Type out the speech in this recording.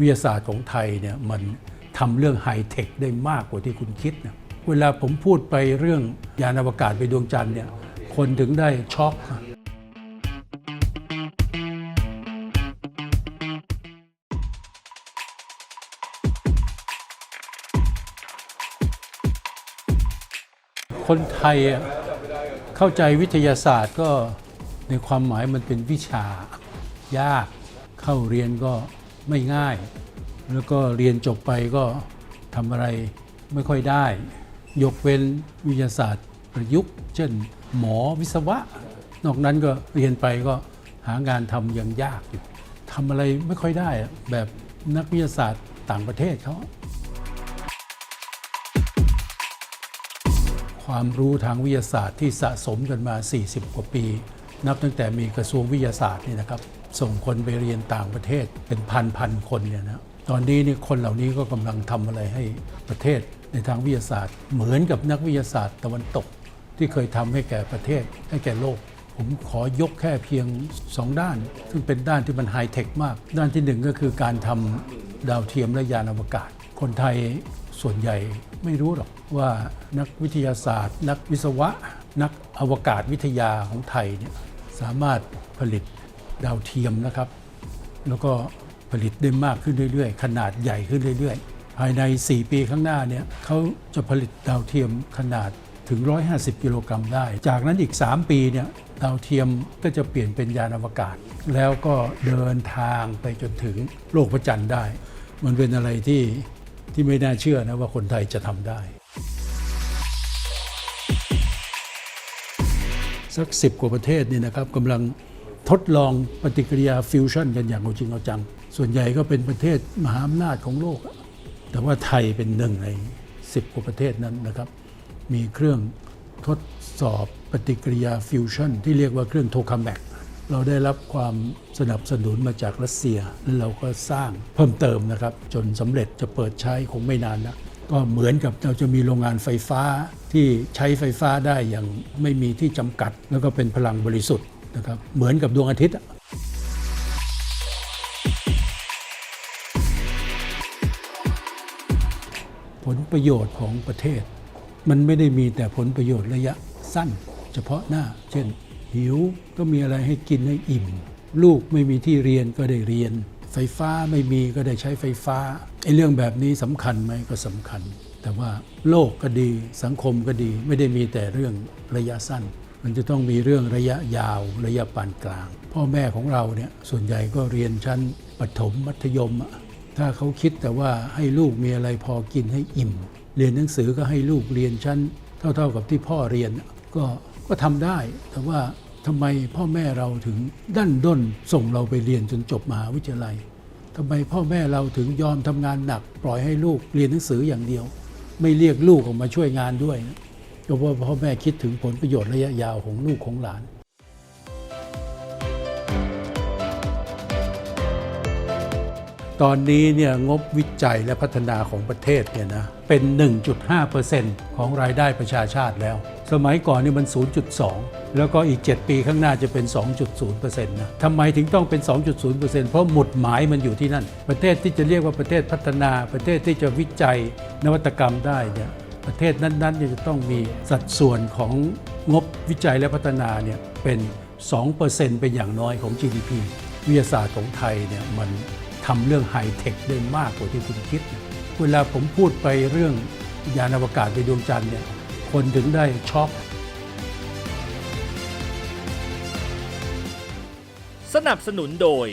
วิทยาศาสตร์ของไทยเนี่ยมันทำเรื่องไฮเทคได้มากกว่าที่คุณคิดนะเวลาผมพูดไปเรื่องยานอวกาศไปดวงจันทร์เนี่ยคนถึงได้ช็อกคนไทยอะเข้าใจวิทยาศาสตร์ก็ในความหมายมันเป็นวิชายากเข้าเรียนก็ ไม่ง่าย แล้วก็เรียนจบไปก็ทำอะไรไม่ค่อยได้ ยกเว้นวิทยาศาสตร์ประยุกต์ เช่น หมอวิศวะ นอกนั้นก็เรียนไปก็หางานทำยังยากอยู่ทำอะไรไม่ค่อยได้อะแบบนักวิทยาศาสตร์ต่างประเทศเขาความรู้ทางวิทยาศาสตร์ที่สะสมกันมา 40 กว่าปี นับตั้งแต่มีกระทรวงวิทยาศาสตร์นี่นะครับ ส่งคนไปเรียนต่างประเทศเป็นพันพันๆคนเนี่ยนะตอนนี้นี่คนเหล่านี้ก็กำลังทำอะไรให้ประเทศในทางวิทยาศาสตร์ เหมือนกับนักวิทยาศาสตร์ตะวันตกที่เคยทำให้แก่ประเทศให้แก่โลก ผมขอยกแค่เพียง 2 ด้าน ซึ่งเป็นด้านที่มันไฮเทคมาก ด้านที่หนึ่งก็คือการทำดาวเทียมและยานอวกาศ คนไทยส่วนใหญ่ไม่รู้หรอกว่านักวิทยาศาสตร์ นักวิศวะ นักอวกาศวิทยาของไทยเนี่ยสามารถผลิต ดาวเทียมนะครับ แล้วก็ผลิตได้มากขึ้นเรื่อยๆ ขนาดใหญ่ขึ้นเรื่อยๆ ภายใน 4 ปีข้างหน้าเนี่ยเขาจะผลิตดาวเทียมขนาดถึง 150 กิโลกรัมได้ จากนั้นอีก 3 ปีเนี่ยดาวเทียมก็จะเปลี่ยนเป็นยานอวกาศ แล้วก็เดินทางไปจนถึงโลกพระจันทร์ได้ มันเป็นอะไรที่ที่ไม่น่าเชื่อนะว่าคนไทยจะทำได้ สักสิบกว่าประเทศนี่นะครับกำลัง ทดลองปฏิกิริยาฟิวชั่นกันอย่างเอาจริงเอาจัง ส่วนใหญ่ก็เป็นประเทศมหาอำนาจของโลก แต่ว่าไทยเป็นหนึ่งในสิบกว่าประเทศนั้นนะครับ มีเครื่องทดสอบปฏิกิริยาฟิวชั่นที่เรียกว่าเครื่องโทคาแมกเราได้รับความสนับสนุนมาจากรัสเซียแล้วเราก็สร้างเพิ่มเติมนะครับ จนสำเร็จจะเปิดใช้คงไม่นานนะก็เหมือนกับเราจะมีโรงงานไฟฟ้าที่ใช้ไฟฟ้าได้อย่างไม่มีที่จำกัด แล้วก็เป็นพลังบริสุทธิ์ นะครับเหมือนกับดวงอาทิตย์ผลประโยชน์ของประเทศ มันไม่ได้มีแต่ผลประโยชน์ระยะสั้น เฉพาะหน้า เช่น หิวก็มีอะไรให้กินให้อิ่ม ลูกไม่มีที่เรียนก็ได้เรียน ไฟฟ้าไม่มีก็ได้ใช้ไฟฟ้าไอ้เรื่องแบบนี้สำคัญไหมก็สำคัญ แต่ว่าโลกก็ดีสังคมก็ดีไม่ได้มีแต่เรื่องระยะสั้น มันจะต้องมีเรื่องระยะยาวระยะปานกลาง พ่อแม่ของเราเนี่ยส่วนใหญ่ก็เรียนชั้นประถมมัธยมอะถ้าเขาคิดแต่ว่าให้ลูกมีอะไรพอกินให้อิ่ม เรียนหนังสือก็ให้ลูกเรียนชั้น เท่าๆกับที่พ่อเรียนก็ก็ทำได้ แต่ว่าทำไมพ่อแม่เราถึงดันด้นส่งเราไปเรียนจนจบมหาวิทยาลัยทำไมพ่อแม่เราถึงยอมทำงานหนัก ปล่อยให้ลูกเรียนหนังสืออย่างเดียว ไม่เรียกลูกออกมาช่วยงานด้วยนะ ก็เพราะพ่อแม่คิดถึงผลประโยชน์ระยะยาวของลูกของหลานตอนนี้เนี่ยงบวิจัยและพัฒนาของประเทศเนี่ยนะเป็น 1.5%ของรายได้ประชาชาติแล้ว สมัยก่อนนี่มัน 0.2 แล้วก็อีก 7 ปีข้างหน้าจะเป็น 2.0%นะทำไมถึงต้องเป็น 2.0%เพราะหมุดหมายมันอยู่ที่นั่น ประเทศที่จะเรียกว่าประเทศพัฒนา ประเทศที่จะวิจัยนวัตกรรมได้เนี่ย ประเทศนั้นๆจะต้องมีสัดส่วนของงบวิจัยและพัฒนาเนี่ยเป็น 2%เป็นอย่างน้อยของ GDP วิทยาศาสตร์ของไทยเนี่ยมันทำเรื่องไฮเทคได้มากกว่าที่คุณคิด เวลาผมพูดไปเรื่องยานอวกาศไปดวงจันทร์เนี่ยคนถึงได้ช็อกสนับสนุนโดย